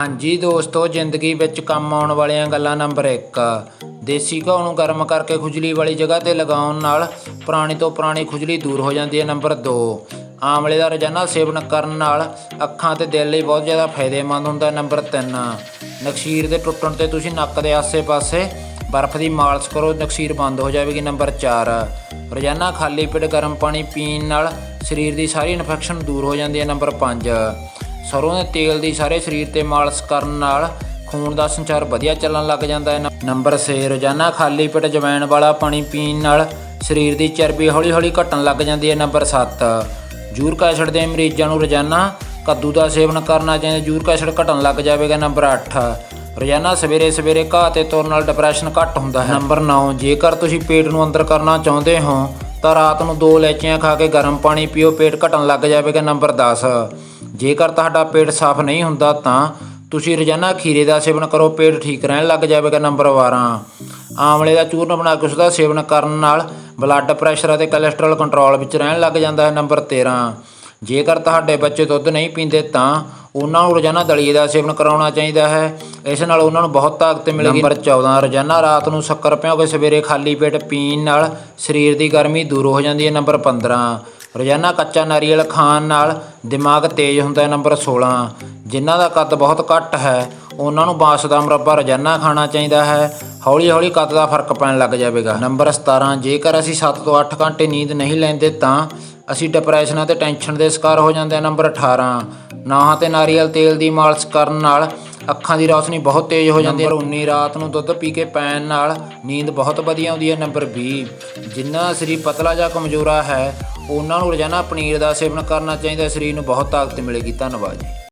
ਹਾਂਜੀ ਦੋਸਤੋ, ਜ਼ਿੰਦਗੀ ਵਿੱਚ ਕੰਮ ਆਉਣ ਵਾਲੀਆਂ ਗੱਲਾਂ ਨੰਬਰ 1 ਦੇਸੀ ਘਾਹ ਨੂੰ ਗਰਮ ਕਰਕੇ ਖੁਜਲੀ ਵਾਲੀ ਜਗ੍ਹਾ ਤੇ ਲਗਾਉਣ ਨਾਲ ਪੁਰਾਣੀ ਤੋਂ ਪੁਰਾਣੀ ਖੁਜਲੀ ਦੂਰ ਹੋ ਜਾਂਦੀ ਹੈ ਨੰਬਰ 2 ਆਮਲੇ ਦਾ ਰੋਜ਼ਾਨਾ ਸੇਵਨ ਕਰਨ ਨਾਲ ਅੱਖਾਂ ਤੇ ਦਿਲ ਲਈ ਬਹੁਤ ਜ਼ਿਆਦਾ ਫਾਇਦੇਮੰਦ ਹੁੰਦਾ ਹੈ ਨੰਬਰ 3 ਨਕਸ਼ੀਰ ਦੇ ਟੁੱਟਣ ਤੇ ਤੁਸੀਂ ਨੱਕ ਦੇ ਆਸੇ-ਪਾਸੇ ਬਰਫ਼ ਦੀ ਮਾਲਸ਼ ਕਰੋ, ਨਕਸ਼ੀਰ ਬੰਦ ਹੋ ਜਾਵੇਗੀ ਨੰਬਰ 4 ਰੋਜ਼ਾਨਾ ਖਾਲੀ ਪੇਟ ਗਰਮ ਪਾਣੀ ਪੀਣ ਨਾਲ ਸਰੀਰ ਦੀ ਸਾਰੀ ਇਨਫੈਕਸ਼ਨ ਦੂਰ ਹੋ ਜਾਂਦੀ ਹੈ ਨੰਬਰ 5 ਸਰੋਂ ਦੇ ਤੇਲ ਦੀ ਸਾਰੇ ਸਰੀਰ ਤੇ ਮਾਲਿਸ਼ ਕਰਨ ਨਾਲ ਖੂਨ ਦਾ ਸੰਚਾਰ ਵਧੀਆ ਚੱਲਣ ਲੱਗ ਜਾਂਦਾ ਹੈ। ਨੰਬਰ 6 ਰੋਜ਼ਾਨਾ ਖਾਲੀ ਪੇਟ ਜਵੈਣ ਵਾਲਾ ਪਾਣੀ ਪੀਣ ਨਾਲ ਸਰੀਰ ਦੀ ਚਰਬੀ ਹੌਲੀ-ਹੌਲੀ ਘਟਣ ਲੱਗ ਜਾਂਦੀ ਹੈ। ਨੰਬਰ 7 ਯੂਰਿਕ ਐਸਿਡ ਦੇ ਮਰੀਜ਼ਾਂ ਨੂੰ ਰੋਜ਼ਾਨਾ ਕੱਦੂ ਦਾ ਸੇਵਨ ਕਰਨਾ ਚਾਹੀਦਾ। ਯੂਰਿਕ ਐਸਿਡ ਘਟਣ ਲੱਗ ਜਾਵੇਗਾ। ਨੰਬਰ 8 ਰੋਜ਼ਾਨਾ ਸਵੇਰੇ ਸਵੇਰੇ ਘਾਹ ਤੇ ਤੁਰਨ ਨਾਲ ਡਿਪਰੈਸ਼ਨ ਘੱਟ ਹੁੰਦਾ ਹੈ। ਨੰਬਰ 9 ਜੇਕਰ ਤੁਸੀਂ ਪੇਟ ਨੂੰ ਅੰਦਰ ਕਰਨਾ ਚਾਹੁੰਦੇ ਹੋ, ਤਾਂ ਰਾਤ ਨੂੰ ਦੋ ਲੈਚੀਆਂ ਖਾ ਕੇ ਗਰਮ ਪਾਣੀ ਪੀਓ। ਪੇਟ ਘਟਣ ਲੱਗ ਜਾਵੇਗਾ। ਨੰਬਰ 10 ਜੇਕਰ ਤੁਹਾਡਾ ਪੇਟ ਸਾਫ਼ ਨਹੀਂ ਹੁੰਦਾ ਤਾਂ ਤੁਸੀਂ ਰੋਜ਼ਾਨਾ ਖੀਰੇ ਦਾ ਸੇਵਨ ਕਰੋ, ਪੇਟ ਠੀਕ ਰਹਿਣ ਲੱਗ ਜਾਵੇਗਾ, ਨੰਬਰ 12 ਆਮਲੇ ਦਾ ਚੂਰਨ ਬਣਾ ਕੇ ਉਸ ਦਾ ਸੇਵਨ ਕਰਨ ਨਾਲ ਬਲੱਡ ਪ੍ਰੈਸ਼ਰ ਅਤੇ ਕੋਲੇਸਟ੍ਰੋਲ ਕੰਟਰੋਲ ਵਿੱਚ ਰਹਿਣ ਲੱਗ ਜਾਂਦਾ ਹੈ, ਨੰਬਰ 13 ਜੇਕਰ ਤੁਹਾਡੇ ਬੱਚੇ ਦੁੱਧ ਨਹੀਂ ਪੀਂਦੇ ਤਾਂ ਉਹਨਾਂ ਨੂੰ ਰੋਜ਼ਾਨਾ ਦਲੀਏ ਦਾ ਸੇਵਨ ਕਰਾਉਣਾ ਚਾਹੀਦਾ ਹੈ। ਇਸ ਨਾਲ ਉਹਨਾਂ ਨੂੰ ਬਹੁਤ ਤਾਕਤ ਮਿਲੇਗੀ। ਨੰਬਰ 14 ਰੋਜ਼ਾਨਾ ਰਾਤ ਨੂੰ ਸ਼ੱਕਰ ਭਿਓ ਕੇ ਸਵੇਰੇ ਖਾਲੀ ਪੇਟ ਪੀਣ ਨਾਲ ਸਰੀਰ ਦੀ ਗਰਮੀ ਦੂਰ ਹੋ ਜਾਂਦੀ ਹੈ, ਨੰਬਰ 15 ਰੋਜ਼ਾਨਾ ਕੱਚਾ ਨਾਰੀਅਲ ਖਾਣ ਨਾਲ ਦਿਮਾਗ ਤੇਜ਼ ਹੁੰਦਾ ਹੈ ਨੰਬਰ 16 ਜਿਨ੍ਹਾਂ ਦਾ ਕੱਦ ਬਹੁਤ ਘੱਟ ਹੈ, ਉਹਨਾਂ ਨੂੰ ਬਾਂਸ ਦਾ ਮੁਰੱਬਾ ਰੋਜ਼ਾਨਾ ਖਾਣਾ ਚਾਹੀਦਾ ਹੈ। ਹੌਲੀ ਹੌਲੀ ਕੱਦ ਦਾ ਫ਼ਰਕ ਪੈਣ ਲੱਗ ਜਾਵੇਗਾ। ਨੰਬਰ 17 ਜੇਕਰ ਅਸੀਂ 7 ਤੋਂ 8 ਘੰਟੇ ਨੀਂਦ ਨਹੀਂ ਲੈਂਦੇ ਤਾਂ ਅਸੀਂ ਡਿਪਰੈਸ਼ਨ ਅਤੇ ਟੈਨਸ਼ਨ ਦੇ ਸ਼ਿਕਾਰ ਹੋ ਜਾਂਦੇ ਹਾਂ। ਨੰਬਰ 18 ਨਾਹਾਂ ਤੇ ਨਾਰੀਅਲ ਤੇਲ ਦੀ ਮਾਲਿਸ਼ ਕਰਨ ਨਾਲ ਅੱਖਾਂ ਦੀ ਰੌਸ਼ਨੀ ਬਹੁਤ ਤੇਜ਼ ਹੋ ਜਾਂਦੀ ਹੈ। ਨੰਬਰ 19 ਰਾਤ ਨੂੰ ਦੁੱਧ ਪੀ ਕੇ ਪੈਣ ਨਾਲ ਨੀਂਦ ਬਹੁਤ ਵਧੀਆ ਆਉਂਦੀ ਹੈ। ਨੰਬਰ 20 ਜਿਨ੍ਹਾਂ ਸਰੀਰ ਪਤਲਾ ਜਾਂ ਕਮਜ਼ੋਰਾ ਹੈ ਉਹਨਾਂ ਨੂੰ ਰੋਜ਼ਾਨਾ ਪਨੀਰ ਦਾ ਸੇਵਨ ਕਰਨਾ ਚਾਹੀਦਾ ਸਰੀਰ ਨੂੰ ਬਹੁਤ ਤਾਕਤ ਮਿਲੇਗੀ। ਧੰਨਵਾਦ ਜੀ।